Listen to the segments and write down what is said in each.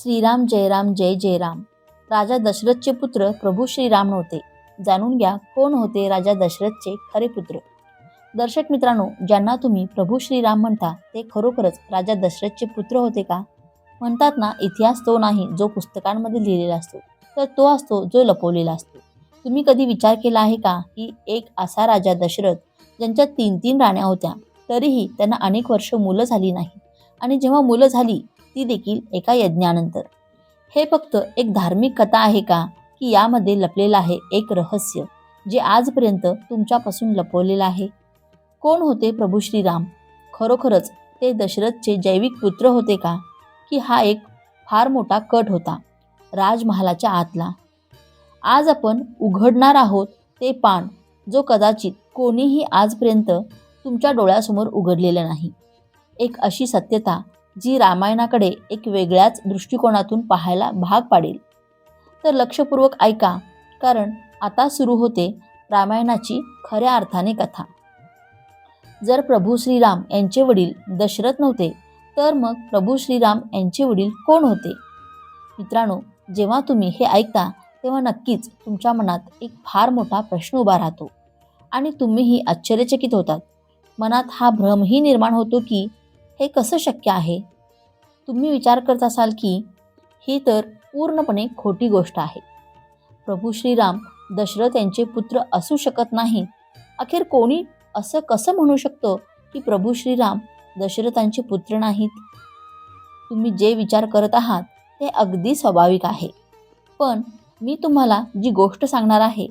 श्रीराम जयराम जय जयराम. राजा दशरथचे पुत्र प्रभू श्रीराम नव्हते. जाणून घ्या कोण होते राजा दशरथचे खरे पुत्र. दर्शक मित्रांनो ज्यांना तुम्ही प्रभू श्रीराम म्हणता ते खरोखरच राजा दशरथचे पुत्र होते का? म्हणतात ना इतिहास तो नाही जो पुस्तकांमध्ये लिहिलेला असतो तर तो असतो जो लपवलेला असतो. तुम्ही कधी विचार केला आहे का की एक असा राजा दशरथ ज्यांच्या तीन तीन राण्या होत्या तरीही त्यांना अनेक वर्ष मुलं झाली नाही? आणि जेव्हा मुलं झाली ती देखील एका यज्ञानंतर. हे फक्त एक धार्मिक कथा आहे का? की यामध्ये लपलेलं आहे एक रहस्य जे आजपर्यंत तुमच्यापासून लपवलेलं आहे. कोण होते प्रभू श्रीराम? खरोखरच ते दशरथचे जैविक पुत्र होते का? की हा एक फार मोठा कट होता राजमहालाच्या आतला? आज आपण उघडणार आहोत ते पान जो कदाचित कोणीही आजपर्यंत तुमच्या डोळ्यासमोर उघडलेलं नाही. एक अशी सत्यता जी रामायणाकडे एक वेगळ्याच दृष्टिकोनातून पाहायला भाग पाडेल. तर लक्षपूर्वक ऐका कारण आता सुरू होते रामायणाची खऱ्या अर्थाने कथा. जर प्रभू श्रीराम यांचे वडील दशरथ नव्हते तर मग प्रभू श्रीराम यांचे वडील कोण होते? मित्रांनो जेव्हा तुम्ही हे ऐकता तेव्हा नक्कीच तुमच्या मनात एक फार मोठा प्रश्न उभा राहतो आणि तुम्हीही आश्चर्यचकित होतात. मनात हा भ्रमही निर्माण होतो की हे कसं शक्य आहे? तुम्ही विचार करत असाल की ही तर पूर्णपणे खोटी गोष्ट आहे. प्रभू श्रीराम दशरथ यांचे पुत्र असू शकत नाही. अखेर कोणी असं कसं म्हणू शकतो की प्रभू श्रीराम दशरथांचे पुत्र नाहीत? तुम्ही जे विचार करत आहात ते अगदी स्वाभाविक आहे. पण मी तुम्हाला जी गोष्ट सांगणार आहे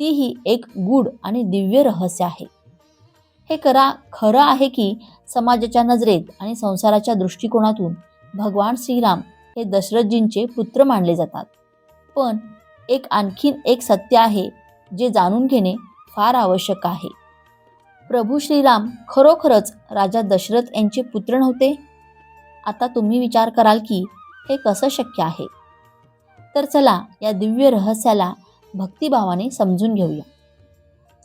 तीही एक गूढ आणि दिव्य रहस्य आहे. हे करा खरं आहे की समाजाच्या नजरेत आणि संसाराच्या दृष्टिकोनातून भगवान श्रीराम हे दशरथजींचे पुत्र मानले जातात. पण एक आणखीन एक सत्य आहे जे जाणून घेणे फार आवश्यक आहे. प्रभू श्रीराम खरोखरच राजा दशरथ यांचे पुत्र नव्हते? आता तुम्ही विचार कराल की हे कसं शक्य आहे? तर चला या दिव्य रहस्याला भक्तिभावाने समजून घेऊया.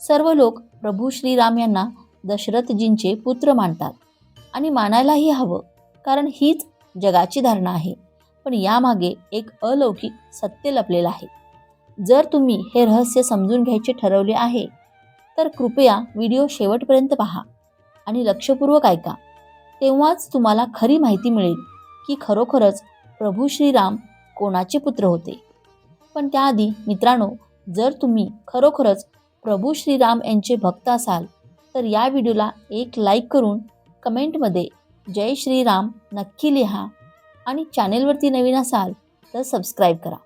सर्व लोक प्रभू श्रीराम यांना दशरथजींचे पुत्र मानतात. आणि मानायलाही हवं कारण हीच जगाची धारणा आहे. पण यामागे एक अलौकिक सत्य लपलेलं आहे. जर तुम्ही हे रहस्य समजून घ्यायचे ठरवले आहे तर कृपया व्हिडिओ शेवटपर्यंत पहा आणि लक्षपूर्वक ऐका. तेव्हाच तुम्हाला खरी माहिती मिळेल की खरोखरच प्रभू श्रीराम कोणाचे पुत्र होते. पण त्याआधी मित्रांनो जर तुम्ही खरोखरच प्रभू श्रीराम यांचे भक्त असाल तर या व्हिडिओला एक लाईक करून कमेंटमध्ये जय श्रीराम नक्की लिहा आणि चॅनेलवरती नवीन असाल तर सबस्क्राईब करा.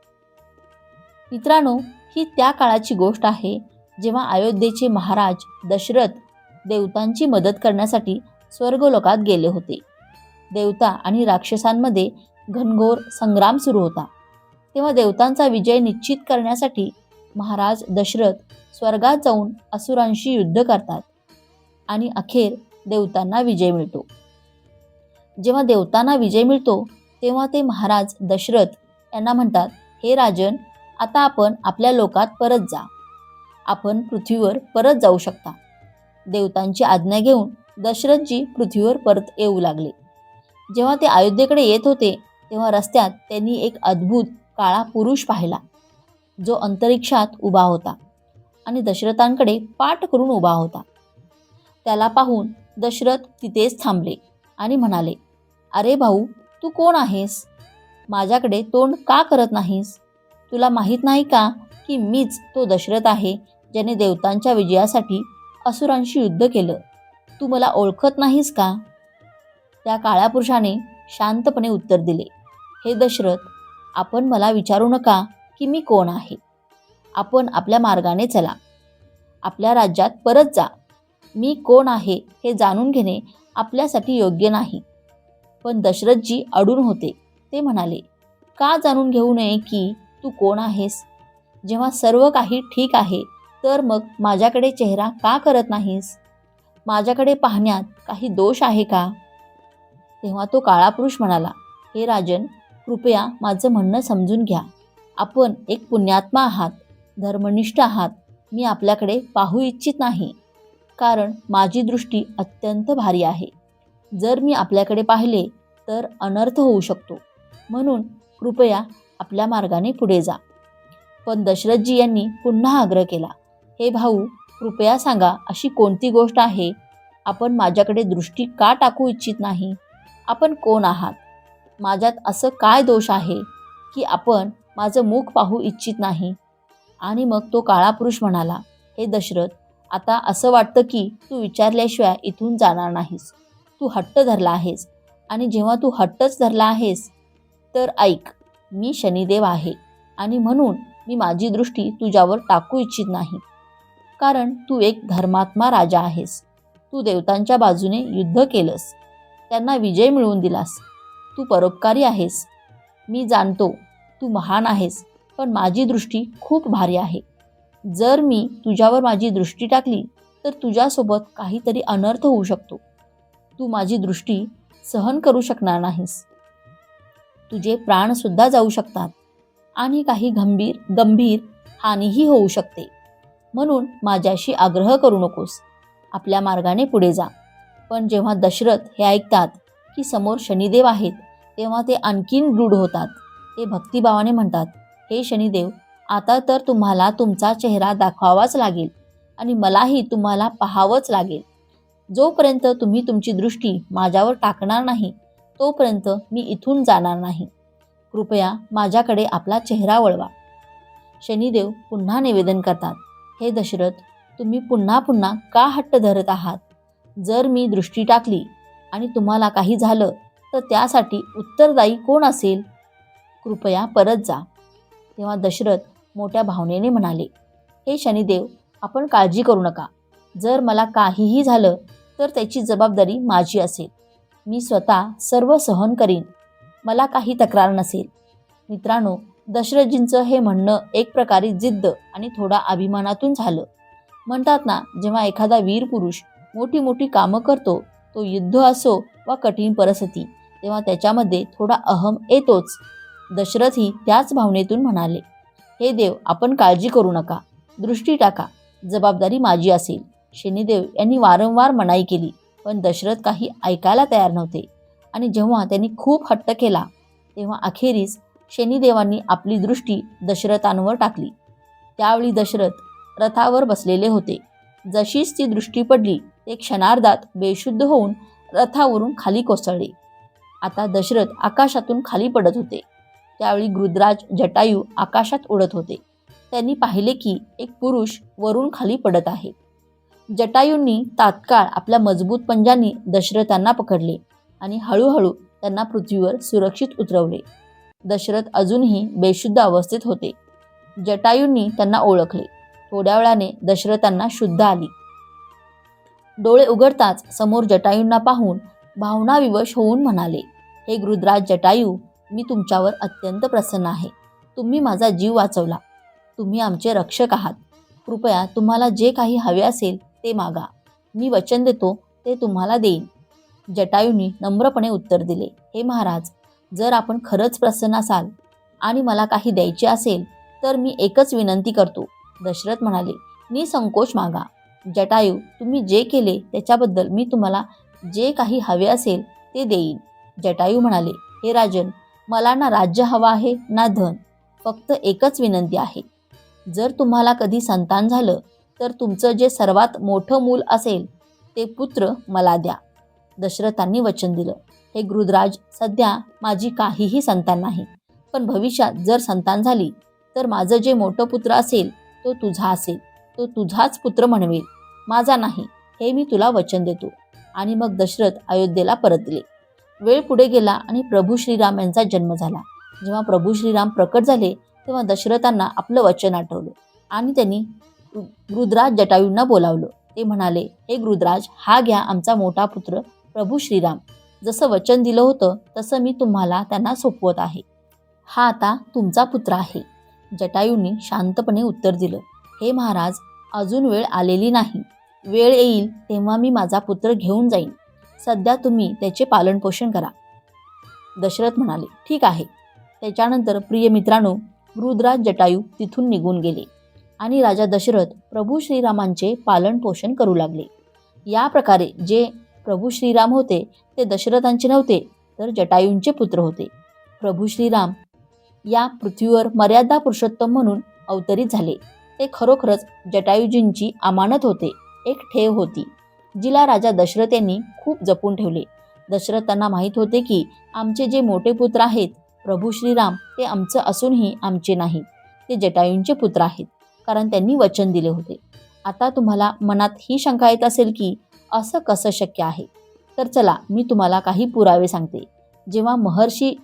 मित्रांनो ही त्या काळाची गोष्ट आहे जेव्हा अयोध्येचे महाराज दशरथ देवतांची मदत करण्यासाठी स्वर्गलोकात गेले होते. देवता आणि राक्षसांमध्ये घनघोर संग्राम सुरू होता. तेव्हा देवतांचा विजय निश्चित करण्यासाठी महाराज दशरथ स्वर्गात जाऊन असुरांशी युद्ध करतात. आणि अखेर देवतांना विजय मिळतो. जेव्हा देवतांना विजय मिळतो तेव्हा ते महाराज दशरथ यांना म्हणतात हे राजन आता आपण आपल्या लोकात परत जा. आपण पृथ्वीवर परत जाऊ शकता. देवतांची आज्ञा घेऊन दशरथजी पृथ्वीवर परत येऊ लागले. जेव्हा ते अयोध्येकडे येत होते तेव्हा रस्त्यात त्यांनी एक अद्भुत काळा पुरुष पाहिला जो अंतरिक्षात उभा होता आणि दशरथांकडे पाठ करून उभा होता. त्याला पाहून दशरथ तिथेच थांबले आणि म्हणाले अरे भाऊ तू कोण आहेस? माझ्याकडे तोंड का करत नाहीस? तुला माहीत नाही का की मीच तो दशरथ आहे ज्याने देवतांच्या विजयासाठी असुरांशी युद्ध केलं? तू मला ओळखत नाहीस का? त्या काळ्या पुरुषाने शांतपणे उत्तर दिले हे दशरथ आपण मला विचारू नका की मी कोण आहे. आपण आपल्या मार्गाने चला. आपल्या राज्यात परत जा. मी कोण आहे हे जाणून घेणे आपल्यासाठी योग्य नाही. पण दशरथजी अडून होते. ते म्हणाले का जाणून घेऊ नये की तू कोण आहेस? जेव्हा सर्व काही ठीक आहे तर मग माझ्याकडे चेहरा का करत नाहीस? माझ्याकडे पाहण्यात काही दोष आहे का? तेव्हा तो काळा पुरुष म्हणाला हे राजन कृपया माझं म्हणणं समजून घ्या. आपण एक पुण्यात्मा आहात धर्मनिष्ठ आहात. मी आपल्याकडे पाहू इच्छित नाही. कारण माझी दृष्टी अत्यंत भारी आहे. जर मी आपल्याकडे पाहिले तर अनर्थ होऊ शकतो. म्हणून कृपया आपल्या मार्गाने पुढे जा. पण दशरथजी यांनी पुन्हा आग्रह केला. हे भाऊ कृपया सांगा अशी कोणती गोष्ट आहे? आपण माझ्याकडे दृष्टी का टाकू इच्छित नाही? आपण कोण आहात? माझ्यात असं काय दोष आहे की आपण माझं मुख पाहू इच्छित नाही? आणि मग तो काळा पुरुष म्हणाला हे दशरथ आता असं वाटतं की तू विचारल्याशिवाय इथून जाणार नाहीस. तू हट्ट धरला आहेस. आणि जेव्हा तू हट्टच धरला आहेस तर ऐक मी शनिदेव आहे. आणि म्हणून मी माझी दृष्टी तुझ्यावर टाकू इच्छित नाही. कारण तू एक धर्मात्मा राजा आहेस. तू देवतांच्या बाजूने युद्ध केलंस. त्यांना विजय मिळवून दिलास. तू परोपकारी आहेस. मी जाणतो तू महान आहेस. पण माझी दृष्टी खूप भारी आहे. जर मी तुझ्यावर माझी दृष्टी टाकली तर तुझ्यासोबत काहीतरी अनर्थ होऊ शकतो. तू माझी दृष्टी सहन करू शकणार नाहीस. तुझे प्राणसुद्धा जाऊ शकतात आणि काही गंभीर गंभीर हानीही होऊ शकते. म्हणून माझ्याशी आग्रह करू नकोस. आपल्या मार्गाने पुढे जा. पण जेव्हा दशरथ हे ऐकतात की समोर शनिदेव आहेत तेव्हा ते आणखीन दृढ होतात. ते भक्तिभावाने म्हणतात हे शनिदेव आता तर तुम्हाला तुमचा चेहरा दाखवावाच लागेल आणि मलाही तुम्हाला पाहावंच लागेल. जोपर्यंत तुम्ही तुमची दृष्टी माझ्यावर टाकणार नाही तोपर्यंत मी इथून जाणार नाही. कृपया माझ्याकडे आपला चेहरा वळवा. शनिदेव पुन्हा निवेदन करतात हे दशरथ तुम्ही पुन्हा पुन्हा का हट्ट धरत आहात? जर मी दृष्टी टाकली आणि तुम्हाला काही झालं तर त्यासाठी उत्तरदायी कोण असेल? कृपया परत जा. तेव्हा दशरथ मोठ्या भावनेने म्हणाले हे शनिदेव आपण काळजी करू नका. जर मला काहीही झालं तर त्याची जबाबदारी माझी असेल. मी स्वतः सर्व सहन करीन. मला काही तक्रार नसेल. मित्रांनो दशरथजींचं हे म्हणणं एक प्रकारे जिद्द आणि थोडा अभिमानातून झालं. म्हणतात ना जेव्हा एखादा वीर पुरुष मोठी मोठी कामं करतो तो युद्ध असो वा कठीण परिस्थिती तेव्हा त्याच्यामध्ये थोडा अहम येतोच. दशरथही त्याच भावनेतून म्हणाले. हे देव आपण काळजी करू नका. दृष्टी टाका. जबाबदारी माझी असेल. शनिदेव यांनी वारंवार मनाई केली पण दशरथ काही ऐकायला तयार नव्हते. आणि जेव्हा त्यांनी खूप हट्ट केला तेव्हा अखेरीस शनिदेवांनी आपली दृष्टी दशरथांवर टाकली. त्यावेळी दशरथ रथावर बसलेले होते. जशीच ती दृष्टी पडली ते क्षणार्धात बेशुद्ध होऊन रथावरून खाली कोसळले. आता दशरथ आकाशातून खाली पडत होते. त्यावेळी गृदराज जटायू आकाशात उडत होते. त्यांनी पाहिले की एक पुरुष वरून खाली पडत आहे. जटायूंनी तात्काळ आपल्या मजबूत पंजांनी दशरथांना पकडले आणि हळूहळू त्यांना पृथ्वीवर सुरक्षित उतरवले. दशरथ अजूनही बेशुद्ध अवस्थेत होते. जटायूंनी त्यांना ओळखले. थोड्या वेळाने दशरथांना शुद्ध आली. डोळे उघडताच समोर जटायूंना पाहून भावनाविवश होऊन म्हणाले हे गृदराज जटायू मी तुमच्यावर अत्यंत प्रसन्न आहे. तुम्ही माझा जीव वाचवला. तुम्ही आमचे रक्षक आहात. कृपया तुम्हाला जे काही हवे असेल ते मागा. मी वचन देतो ते तुम्हाला देईन. जटायूंनी नम्रपणे उत्तर दिले. हे महाराज जर आपण खरंच प्रसन्न असाल आणि मला काही द्यायचे असेल तर मी एकच विनंती करतो. दशरथ म्हणाले निसंकोच मागा. जटायू तुम्ही जे केले त्याच्याबद्दल मी तुम्हाला जे काही हवे असेल ते देईन. जटायू म्हणाले हे राजन मला ना राज्य हवं आहे ना धन. फक्त एकच विनंती आहे. जर तुम्हाला कधी संतान झालं तर तुमचं जे सर्वात मोठं मूल असेल ते पुत्र मला द्या. दशरथांनी वचन दिलं. हे गृदराज सध्या माझी काहीही संतान नाही. पण भविष्यात जर संतान झाली तर माझं जे मोठं पुत्र असेल तो तुझा असेल. तो तुझाच पुत्र म्हणवेल. माझा नाही हे मी तुला वचन देतो. आणि मग दशरथ अयोध्येला परतले. वेळ पुढे गेला आणि प्रभू श्रीराम यांचा जन्म झाला. जेव्हा प्रभू श्रीराम प्रकट झाले तेव्हा दशरथांना आपलं वचन आठवलं आणि त्यांनी रुद्राज जटायूंना बोलावलं. ते म्हणाले हे रुद्राज हा घ्या आमचा मोठा पुत्र प्रभू श्रीराम. जसं वचन दिलं होतं तसं मी तुम्हाला त्यांना सोपवत आहे. हा आता तुमचा पुत्र आहे. जटायूंनी शांतपणे उत्तर दिलं हे महाराज अजून वेळ आलेली नाही. वेळ येईल तेव्हा मी माझा पुत्र घेऊन जाईन. सध्या तुम्ही त्याचे पालनपोषण करा. दशरथ म्हणाले ठीक आहे. त्याच्यानंतर प्रिय मित्रांनो रुद्राज जटायू तिथून निघून गेले आणि राजा दशरथ प्रभू श्रीरामांचे पालनपोषण करू लागले. या प्रकारे जे प्रभू श्रीराम होते ते दशरथांचे नव्हते तर जटायूंचे पुत्र होते. प्रभू श्रीराम या पृथ्वीवर मर्यादा पुरुषोत्तम म्हणून अवतरित झाले. ते खरोखरच जटायुजींची अमानत होते एक ठेव होती. जिला राजा दशरथ यांनी खूप जपून ठेवले. दशरथांना माहीत होते की आमचे जे मोठे पुत्र आहेत प्रभू श्रीराम ते आमचं असूनही आमचे नाही. ते जटायूंचे पुत्र आहेत कारण त्यांनी वचन दिले होते. आता तुम्हाला मनात ही शंका येत असेल की असं कसं शक्य आहे? तर चला मी तुम्हाला काही पुरावे सांगते. जेव्हा महर्षी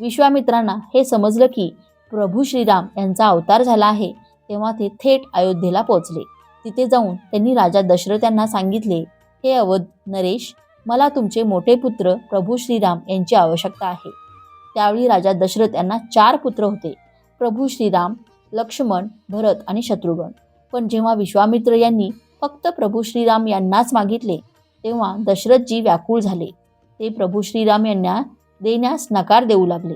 विश्वामित्रांना हे समजलं की प्रभू श्रीराम यांचा अवतार झाला आहे तेव्हा ते थेट अयोध्येला पोहोचले. तिथे जाऊन त्यांनी राजा दशरथ यांना सांगितले हे अवध नरेश मला तुमचे मोठे पुत्र प्रभू श्रीराम यांची आवश्यकता आहे. त्यावेळी राजा दशरथ यांना चार पुत्र होते प्रभू श्रीराम लक्ष्मण भरत आणि शत्रुघ्न. पण जेव्हा विश्वामित्र यांनी फक्त प्रभू श्रीराम यांनाच मागितले तेव्हा दशरथजी व्याकुळ झाले. ते प्रभू श्रीराम यांना देण्यास नकार देऊ लागले.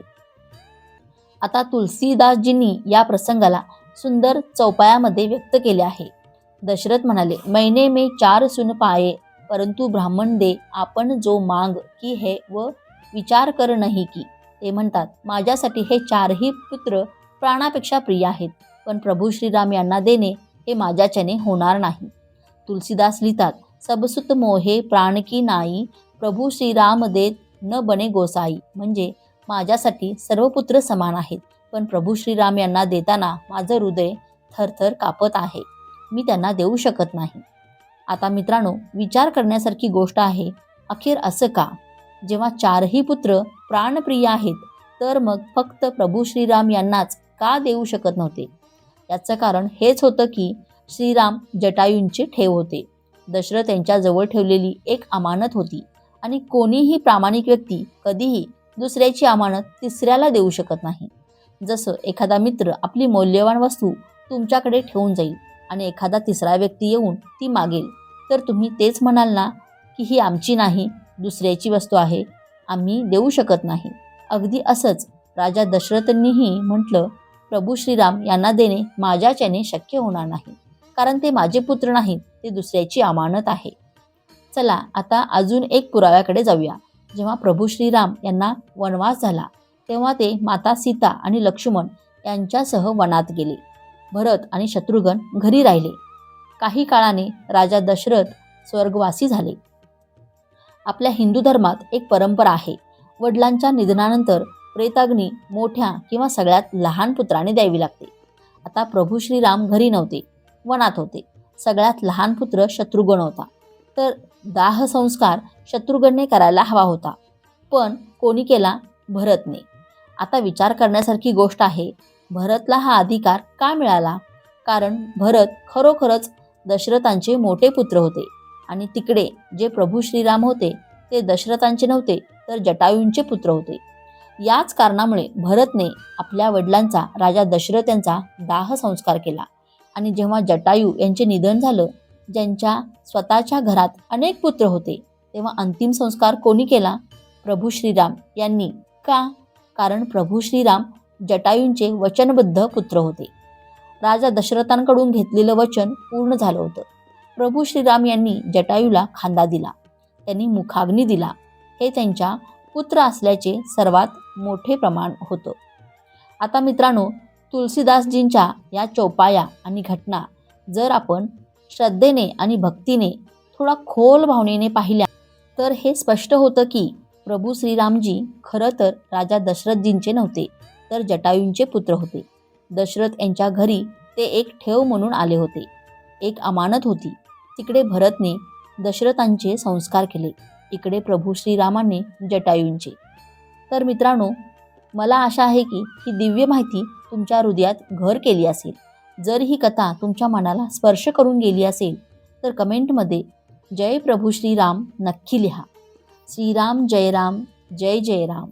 आता तुलसीदासजींनी या प्रसंगाला सुंदर चौपायामध्ये व्यक्त केले आहे. दशरथ म्हणाले मैने में चार सुन पाये परंतु ब्राह्मण दे आपण जो मांग की हे व विचार कर नाही की. ते म्हणतात माझ्यासाठी हे चारही पुत्र प्राणापेक्षा प्रिय आहेत पण प्रभू श्रीराम यांना देणे हे माझ्याच्याने होणार नाही. तुलसीदास लिहितात सबसुत मोहे प्राणकी नाही प्रभू श्रीराम देत न बने गोसाई. म्हणजे माझ्यासाठी सर्व पुत्र समान आहेत पण प्रभू श्रीराम यांना देताना माझं हृदय थरथर कापत आहे. मी त्यांना देऊ शकत नाही. आता मित्रांनो विचार करण्यासारखी गोष्ट आहे अखेर असं का? जेव्हा चारही पुत्र प्राणप्रिय आहेत तर मग फक्त प्रभू श्रीराम यांनाच का देऊ शकत नव्हते? याचं कारण हेच होतं की श्रीराम जटायूंचे ठेव होते. दशरथ यांच्याजवळ ठेवलेली एक अमानत होती आणि कोणीही प्रामाणिक व्यक्ती कधीही दुसऱ्याची अमानत तिसऱ्याला देऊ शकत नाही. जसं एखादा मित्र आपली मौल्यवान वस्तू तुमच्याकडे ठेवून जाईल आणि एखादा तिसरा व्यक्ती येऊन ती मागेल. तर तुम्ही तेच म्हणाल ना की ही आमची नाही दुसऱ्याची वस्तू आहे आम्ही देऊ शकत नाही. अगदी असंच राजा दशरथांनीही म्हटलं प्रभू श्रीराम यांना देणे माझ्याच्याने शक्य होणार नाही. कारण ते माझे पुत्र नाहीत ते दुसऱ्याची अमानत आहे. चला आता अजून एक पुराव्याकडे जाऊया. जेव्हा प्रभू श्रीराम यांना वनवास झाला तेव्हा ते माता सीता आणि लक्ष्मण यांच्यासह वनात गेले. भरत आणि शत्रुघ्न घरी राहिले. काही काळाने राजा दशरथ स्वर्गवासी झाले. आपल्या हिंदू धर्मात एक परंपरा आहे. वडिलांच्या निधनानंतर प्रेताग्नी मोठ्या किंवा सगळ्यात लहान पुत्राने द्यावी लागते. आता प्रभू श्रीराम घरी नव्हते वनात होते. सगळ्यात लहान पुत्र शत्रुघ्न होता. तर दाह संस्कार शत्रुघ्नने करायला हवा होता. पण कोणी केला? भरतने. आता विचार करण्यासारखी गोष्ट आहे भरतला हा अधिकार का मिळाला? कारण भरत खरोखरच दशरथांचे मोठे पुत्र होते आणि तिकडे जे प्रभू श्रीराम होते ते दशरथांचे नव्हते तर जटायूंचे पुत्र होते. याच कारणामुळे भरतने आपल्या वडिलांचा राजा दशरथ यांचा दाह संस्कार केला आणि जेव्हा जटायू यांचे निधन झालं ज्यांच्या स्वतःच्या घरात अनेक पुत्र होते तेव्हा अंतिम संस्कार कोणी केला? प्रभू श्रीराम यांनी का? कारण प्रभू श्रीराम जटायूंचे वचनबद्ध पुत्र होते. राजा दशरथांकडून घेतलेलं वचन पूर्ण झालं होतं. प्रभू श्रीराम यांनी जटायूला खांदा दिला. त्यांनी मुखाग्नी दिला. हे त्यांच्या पुत्र असल्याचे सर्वात मोठे प्रमाण होतं. आता मित्रांनो तुलसीदासजींच्या या चौपाया आणि घटना जर आपण श्रद्धेने आणि भक्तीने थोडा खोल भावनेने पाहिल्या तर हे स्पष्ट होतं की प्रभू श्रीरामजी खरं तर राजा दशरथजींचे नव्हते. तर जटायूंचे पुत्र होते. दशरथ यांच्या घरी ते एक ठेव म्हणून आले होते. एक अमानत होती. तिकडे भरतने दशरथांचे संस्कार केले. इकडे प्रभू श्रीरामाने जटायूंचे. तर मित्रांनो मला आशा आहे की ही दिव्य माहिती तुमच्या हृदयात घर केली असेल. जर ही कथा तुमच्या मनाला स्पर्श करून गेली असेल तर कमेंटमध्ये जय प्रभू श्रीराम नक्की लिहा. श्रीराम जय राम जय जय राम.